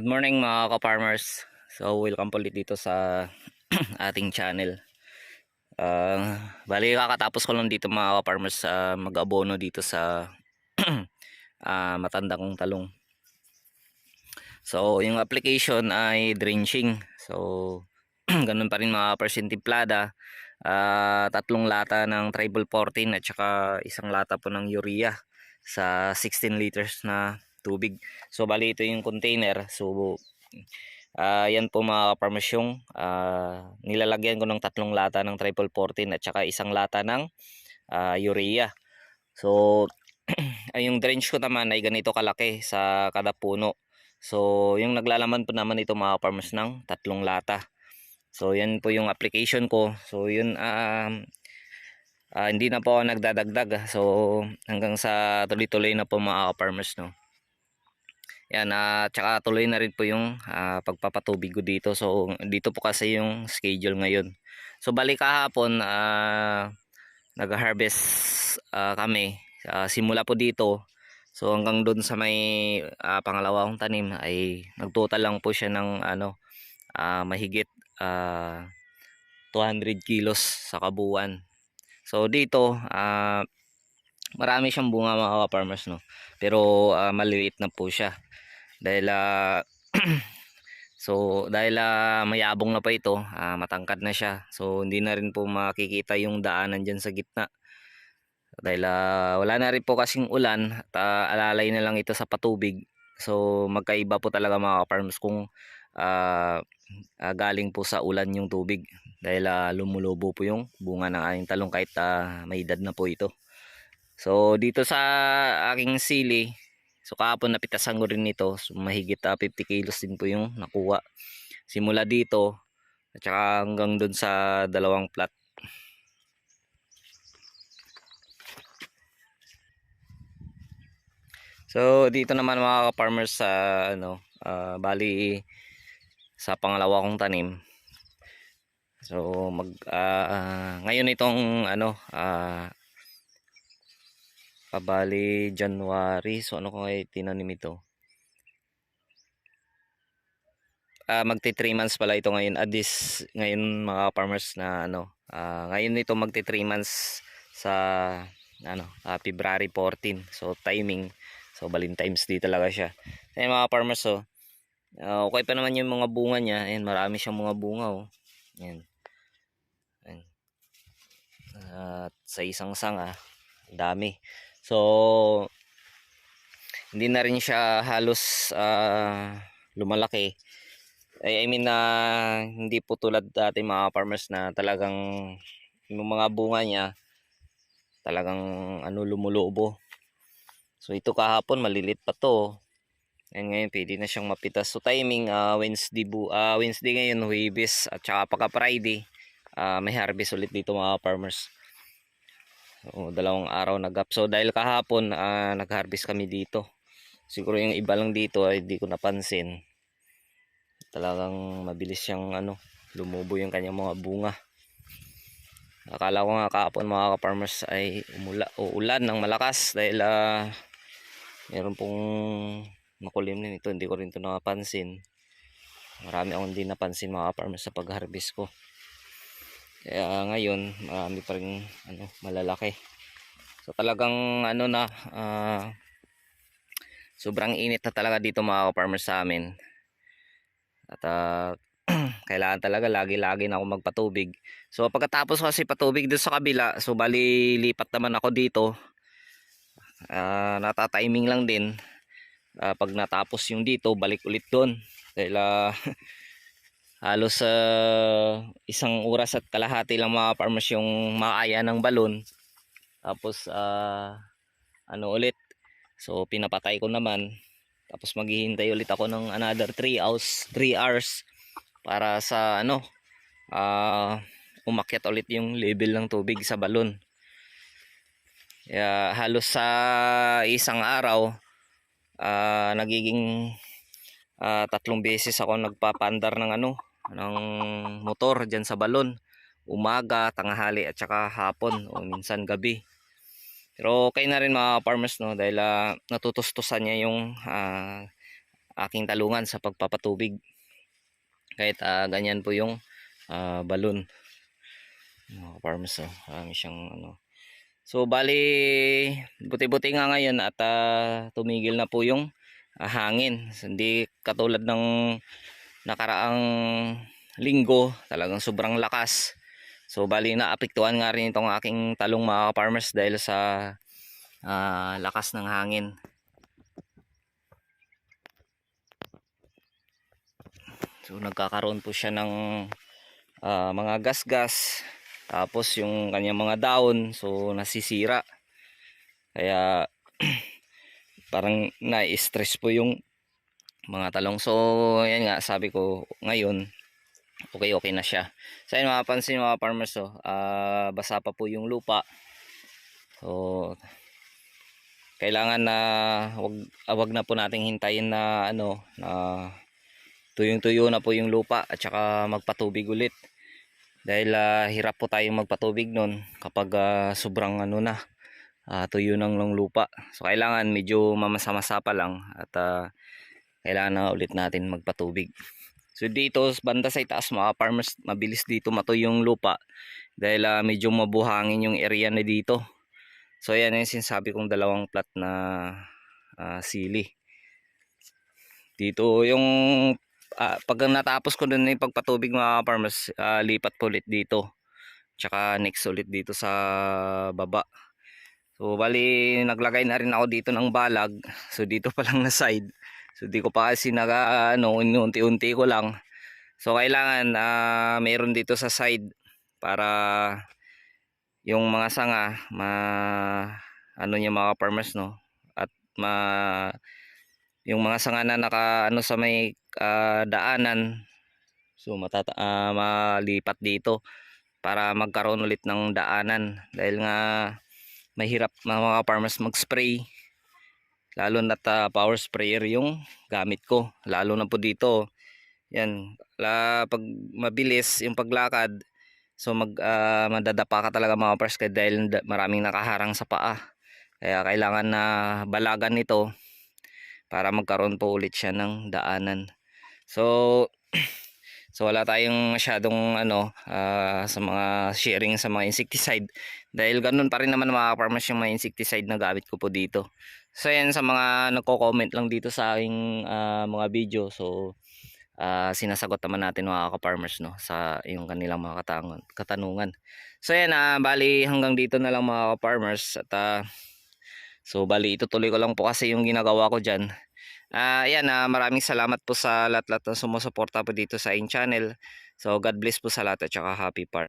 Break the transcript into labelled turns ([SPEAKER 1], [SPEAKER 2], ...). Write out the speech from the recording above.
[SPEAKER 1] Good morning mga ka-farmers. So welcome ulit dito sa ating channel. Uh, bali kakatapos ko lang dito mga ka-farmers sa mag-abono dito sa ah, matanda kong talong. So yung application ay drenching. So ganun pa rin mga percent timplada. Ah, tatlong lata ng Tribal 14 at saka isang lata po ng urea sa 16 liters na tubig. So bali ito yung container. So ah yan po mga farmers yung ah, nilalagyan ko ng tatlong lata ng triple 14 at saka isang lata ng ah, urea. So yung drench ko naman ay ganito kalaki sa kada puno. So yung naglalaman po naman ito mga farmers ng tatlong lata. So yan po yung application ko. So yun um ah, hindi na po ako nagdadagdag. So hanggang sa tuloy-tuloy na po mga farmers no. Yan, at tsaka tuloy na rin po yung ah, pagpapatubig ko dito. So, dito po kasi yung schedule ngayon. So, balik kahapon, ah, nag-harvest ah, kami. Ah, simula po dito. So, hanggang doon sa may ah, pangalawa kong tanim ay nagtotal lang po siya ng ano, ah, mahigit ah, 200 kilos sa kabuuan. So, dito, ah, marami siyang bunga mga farmers no. Pero ah, maliliit na po siya dahil ah, so dahil ah, mayabong na pa ito ah, matangkad na siya. So hindi na rin po makikita yung daanan dyan sa gitna. Dahil ah, wala na rin po kasing ulan at ah, alalay na lang ito sa patubig. So magkaiba po talaga mga farms kung ah, ah, galing po sa ulan yung tubig. Dahil ah, lumulubo po yung bunga ng aking talong kahit ah, may edad na po ito. So dito sa aking sili So kahapon napitasan ko rin ito. So, mahigit ah, 50 kilos din po yung nakuha. Simula dito at saka hanggang doon sa dalawang plat. So dito naman mga farmers sa ano, ah, bali sa pangalawa kong tanim. So mag ah, ah, ngayon itong ano ah Pabali January. So ano ko ngayon tinanim ito? Ah, magti 3 months pala ito ngayon. Ah, this ngayon mga farmers na ano, ah, ngayon ito magti 3 months sa ano, ah, February 14. So timing. So Valentine's Day talaga siya. Ayun mga farmers oh. Ah, okay pa naman yung mga bunga niya. Ayan, marami siyang mga bunga oh. Ayan. Ayan. At sa isang sanga, dami. So, hindi na rin siya halos ah, lumalaki. I, I mean na hindi po tulad dati mga farmers na talagang yung mga bunga niya talagang ano lumulobo. So ito kahapon malilit pa to. And ngayon pwede na siyang mapitas. So timing ah, Wednesday bu ah, Wednesday ngayon Huwebes at saka pagka Friday ah, may harvest ulit dito mga farmers. So, dalawang araw na gap. So dahil kahapon ah, nag-harvest kami dito. Siguro yung iba lang dito ay hindi ko napansin. Talagang mabilis siyang ano, lumubo yung kanyang mga bunga. Akala ko nga kahapon mga ka-farmers ay umula, uulan ng malakas dahil ah, meron pong makulim din ito. Hindi ko rin ito napansin. Marami akong hindi napansin mga ka-farmers sa pag-harvest ko. Kaya ngayon, marami pa rin ano, malalaki. So talagang ano na ah, sobrang init na talaga dito mga farmers sa amin. At ah, kailangan talaga lagi-lagi na ako magpatubig. So pagkatapos kasi patubig doon sa kabila, so bali lipat naman ako dito. Ah, nata-timing lang din. Ah, pag natapos yung dito, balik ulit doon. Dahil ah, halos sa isang oras at kalahati lang mga farmers yung makaya ng balon. Tapos ah, ano ulit? So pinapatay ko naman. Tapos maghihintay ulit ako ng another 3 hours 3 hours para sa ano ah, umakyat ulit yung level ng tubig sa balon. Kaya halos sa isang araw ah, nagiging ah, tatlong beses ako nagpapandar ng ano ng motor dyan sa balon umaga, tanghali at saka hapon o minsan gabi pero okay na rin mga farmers no dahil ah, natutustusan niya yung ah, aking talungan sa pagpapatubig. Kahit ah, ganyan po yung ah, balon. Mga farmers, oh. Marami siyang ano. So, bali, buti-buti nga ngayon at ah, tumigil na po yung ah, hangin. Hindi katulad ng nakaraang linggo, talagang sobrang lakas. So, bali, naapektuhan nga rin itong aking talong mga farmers dahil sa ah, lakas ng hangin. So, nagkakaroon po siya ng ah, mga gas-gas. Tapos yung kanyang mga daon, so nasisira. Kaya parang na-stress po yung mga talong. So, yan nga, sabi ko ngayon, okay okay na siya. So, yun mapapansin mga farmers, oh, ah, basa pa po yung lupa. So, kailangan na wag, ah, wag na po nating hintayin na ano, na tuyong-tuyo na po yung lupa at saka magpatubig ulit dahil ah, hirap po tayong magpatubig nun kapag ah, sobrang ano na ah, tuyo ng lupa so kailangan medyo mamasa-masa pa lang at ah, kailangan na ulit natin magpatubig so dito banda sa itaas mga farmers mabilis dito matuyo yung lupa dahil ah, medyo mabuhangin yung area na dito so yan yung sinasabi kong dalawang plat na ah, sili dito yung ah, pag natapos ko dun yung pagpatubig mga farmers, ah, lipat po ulit dito. Tsaka next ulit dito sa baba. So bali naglagay na rin ako dito ng balag. So dito pa lang na side. So di ko pa kasi naga ano, unti-unti ko lang. So kailangan ah, meron dito sa side para yung mga sanga ma ano niya mga farmers no? At ma yung mga sanga na naka ano sa may ah, daanan. So matata ah, malipat dito para magkaroon ulit ng daanan. Dahil nga mahirap mga farmers mag-spray lalo na power sprayer yung gamit ko lalo na po dito yan la, pag mabilis yung paglakad so mag ah, madadapa ka talaga mga farmers kaya dahil da- maraming nakaharang sa paa kaya kailangan na balagan nito para magkaroon po ulit siya ng daanan. So so wala tayong masyadong ano ah, sa mga sharing sa mga insecticide dahil ganun pa rin naman mga farmers yung mga insecticide na gamit ko po dito. So yan sa mga nagko-comment lang dito sa aking ah, mga video. So ah, sinasagot naman natin mga ka-farmers no sa yung kanilang mga katanungan. So yan ah, bali hanggang dito na lang mga ka-farmers at ah, So bali itutuloy ko lang po kasi yung ginagawa ko diyan. Ah, ayan, ah, maraming salamat po sa lahat-lahat na sumusuporta po dito sa aking channel. So God bless po sa lahat at saka happy par.